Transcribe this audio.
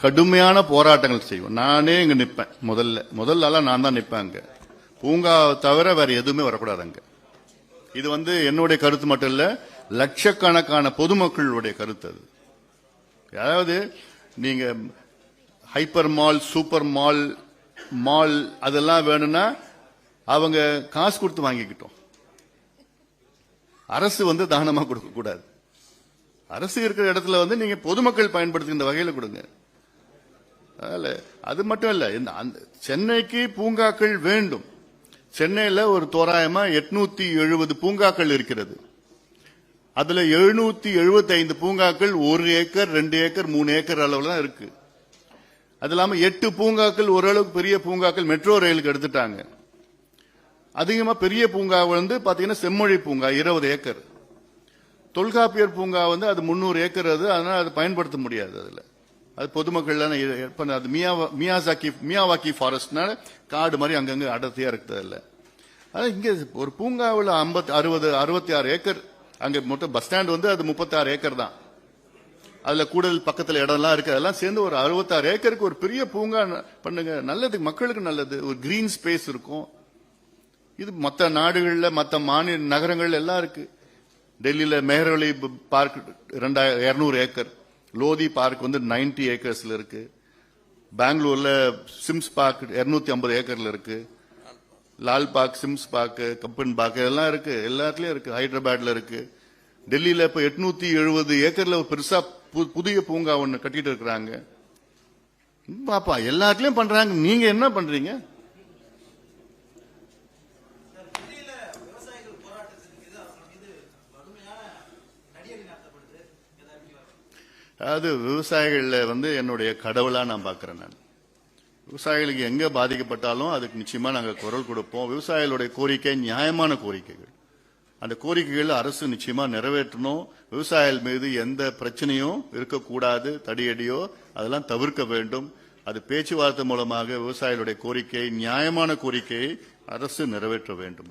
கடுமையான போராட்டங்கள் செய்வோம். நானே இங்க நிற்பேன் முதல்ல. முதல் ஆளா நான் தான் நிற்பேன் அங்க. பூங்கா தவிர வேற எதுவுமே வரக்கூடாது அங்க. இது வந்து என்னுடைய கருத்து மட்டும் இல்ல லட்சக்கணக்கான பொதுமக்களுடைய கருத்து அது. அதாவது நீங்க hyper mall super mall mall அதெல்லாம் வேணும்னா அவங்க காசு கொடுத்து வாங்கிக்கிட்டோம். அரசு வந்து தானமா கொடுக்க கூடாது அரசு இருக்கிற இடத்துல வந்து நீங்க பொதுமக்கள் பயன்படுத்துகின்ற வகையில கொடுங்க. அதில் அது மட்டும் இல்ல இந்த அந்த சென்னைக்கு பூங்காக்கள் வேண்டும். சென்னையில ஒரு தோராயமா எட்நூத்தி எழுபது பூங்காக்கள் இருக்கிறது. அதுல எழுநூத்தி எழுபத்தி ஐந்து பூங்காக்கள் ஒரு ஏக்கர் ரெண்டு ஏக்கர் மூணு ஏக்கர் அளவுல தான் இருக்கு. அது இல்லாம எட்டு பூங்காக்கள் ஓரளவுக்கு பெரிய பூங்காக்கள் மெட்ரோ ரயிலுக்கு எடுத்துட்டாங்க. அதிகமா பெரிய பூங்கா வந்து பாத்தீங்கன்னா செம்மொழி பூங்கா இருபது ஏக்கர். தொல்காப்பியர் பூங்கா வந்து அது முன்னூறு ஏக்கர் அது அதனால அது பயன்படுத்த முடியாது அதுல. அது பொதுமக்கள் தானே பண்ண அது மியாவா மியாசாக்கி மியாவாக்கி ஃபாரஸ்ட்னால காடு மாதிரி அங்கங்க அடர்த்தியா இருக்கிறது இல்லை ஆனா இங்க ஒரு பூங்காவில் ஐம்பத்தி அறுபது அறுபத்தி ஆறு ஏக்கர் அங்க மொத்தம் பஸ் ஸ்டாண்ட் வந்து அது முப்பத்தி ஆறு ஏக்கர் தான். அதுல கூடுதல் பக்கத்துல இடம்லாம் இருக்கு. அதெல்லாம் சேர்ந்து ஒரு அறுபத்தாறு ஏக்கருக்கு ஒரு பெரிய பூங்கா பண்ணுங்க. நல்லது மக்களுக்கு நல்லது. ஒரு கிரீன் ஸ்பேஸ் இருக்கும். இது மற்ற நாடுகளில் மற்ற மாநில நகரங்கள் எல்லாம் இருக்கு. டெல்லியில மெஹரவலி பார்க் ரெண்டாயிரம் இரநூறு ஏக்கர். லோதி பார்க் வந்து 90 ஏக்கர்ஸ்ல இருக்கு. பெங்களூர்ல சிம்ஸ் பார்க் 250 ஐம்பது ஏக்கர்ல இருக்கு. Lal park Sims park Cubbon park எல்லாம் இருக்கு. எல்லாத்துலயும் இருக்கு. ஹைதராபாத்ல இருக்கு. டெல்லியில இப்ப எட்நூத்தி எழுபது ஏக்கர்ல ஒரு பெருசா புதிய பூங்கா ஒன்று கட்டிட்டு இருக்கிறாங்க. பாப்பா எல்லாத்துலயும் பண்றாங்க. நீங்க என்ன பண்றீங்க? அதாவது விவசாயிகளில் வந்து என்னுடைய கடவுளாக நான் பார்க்குறேன் நான். விவசாயிகளுக்கு எங்கே பாதிக்கப்பட்டாலும் அதுக்கு நிச்சயமாக நாங்கள் குரல் கொடுப்போம். விவசாயிகளுடைய கோரிக்கை நியாயமான கோரிக்கைகள். அந்த கோரிக்கைகள் அரசு நிச்சயமாக நிறைவேற்றணும். விவசாயிகள் மீது எந்த பிரச்சனையும் இருக்கக்கூடாது தடியடியோ அதெல்லாம் தவிர்க்க வேண்டும். அது பேச்சுவார்த்தை மூலமாக விவசாயிகளுடைய கோரிக்கை நியாயமான கோரிக்கையை அரசு நிறைவேற்ற வேண்டும்.